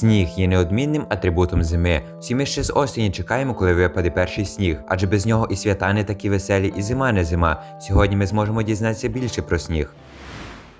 Сніг є неодмінним атрибутом зими. Всі ми ще з осені чекаємо, коли випаде перший сніг, адже без нього і свята не такі веселі, і зима не зима. Сьогодні ми зможемо дізнатися більше про сніг.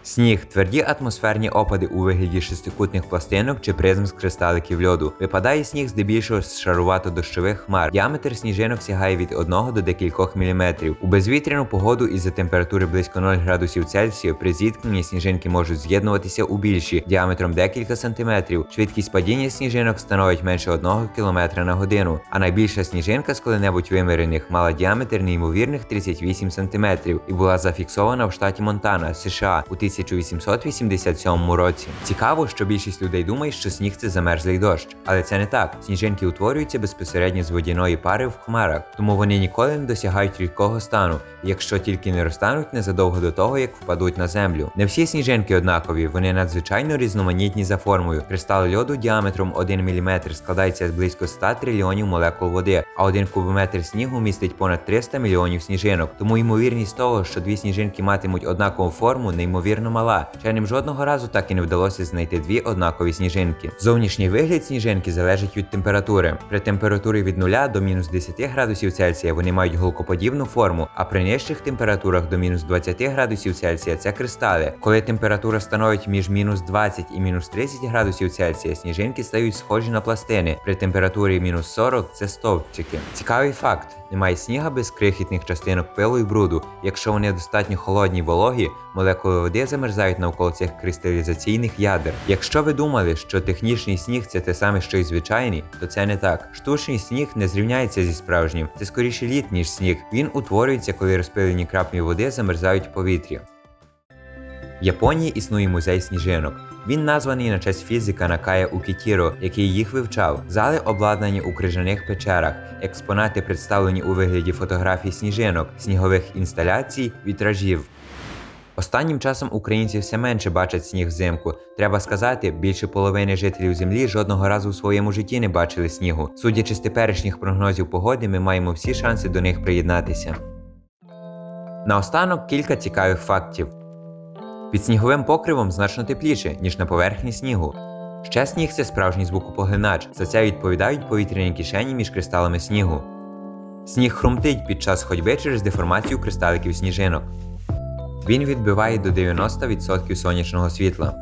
Сніг тверді атмосферні опади у вигляді шестикутних пластинок чи призм з кристаликів льоду. Випадає сніг здебільшого з шарувато-дощових хмар. Діаметр сніжинок сягає від 1 до декількох міліметрів. У безвітряну погоду із-за температури близько 0 градусів Цельсію при зіткненні сніжинки можуть з'єднуватися у більші діаметром декілька сантиметрів. Швидкість падіння сніжинок становить менше 1 км на годину. А найбільша сніжинка з коли-небудь вимірених мала діаметр неймовірних 38 см і була зафіксована в штаті Монтана, США 1887 році. Цікаво, що більшість людей думає, що сніг це замерзлий дощ, але це не так. Сніжинки утворюються безпосередньо з водяної пари в хмарах, тому вони ніколи не досягають рідкого стану, якщо тільки не розтануть незадовго до того, як впадуть на землю. Не всі сніжинки однакові, вони надзвичайно різноманітні за формою. Кристал льоду діаметром 1 мм складається з близько 100 трильйонів молекул води, а 1 кубометр снігу містить понад 300 мільйонів сніжинок. Тому ймовірність того, що дві сніжинки матимуть однакову форму, неймовірно мала. Вченим жодного разу так і не вдалося знайти дві однакові сніжинки. Зовнішній вигляд сніжинки залежить від температури. При температурі від 0 до мінус 10 градусів Цельсія вони мають голкоподібну форму, а при нижчих температурах до мінус 20 градусів Цельсія це кристали. Коли температура становить між мінус 20 і мінус 30 градусів Цельсія, сніжинки стають схожі на пластини. При температурі мінус 40 це стовпчики. Цікавий факт: немає сніга без крихітних частинок пилу і бруду. Якщо вони достатньо холодні й вологі, молекули води замерзають навколо цих кристалізаційних ядер. Якщо ви думали, що технічний сніг це те саме, що й звичайний, то це не так. Штучний сніг не зрівняється зі справжнім. Це скоріше лід, ніж сніг. Він утворюється, коли розпилені краплі води замерзають в повітрі. В Японії існує музей сніжинок. Він названий на честь фізика Накая Укітіро, який їх вивчав. Зали обладнані у крижаних печерах, експонати представлені у вигляді фотографій сніжинок, снігових інсталяцій, вітражів. Останнім часом українці все менше бачать сніг взимку. Треба сказати, більше половини жителів землі жодного разу у своєму житті не бачили снігу. Судячи з теперішніх прогнозів погоди, ми маємо всі шанси до них приєднатися. Наостанок кілька цікавих фактів. Під сніговим покривом значно тепліше, ніж на поверхні снігу. Ще сніг це справжній звукопоглинач, за це відповідають повітряні кишені між кристалами снігу. Сніг хрумтить під час ходьби через деформацію кристаликів сніжинок. Він відбиває до 90% сонячного світла.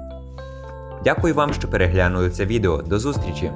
Дякую вам, що переглянули це відео. До зустрічі!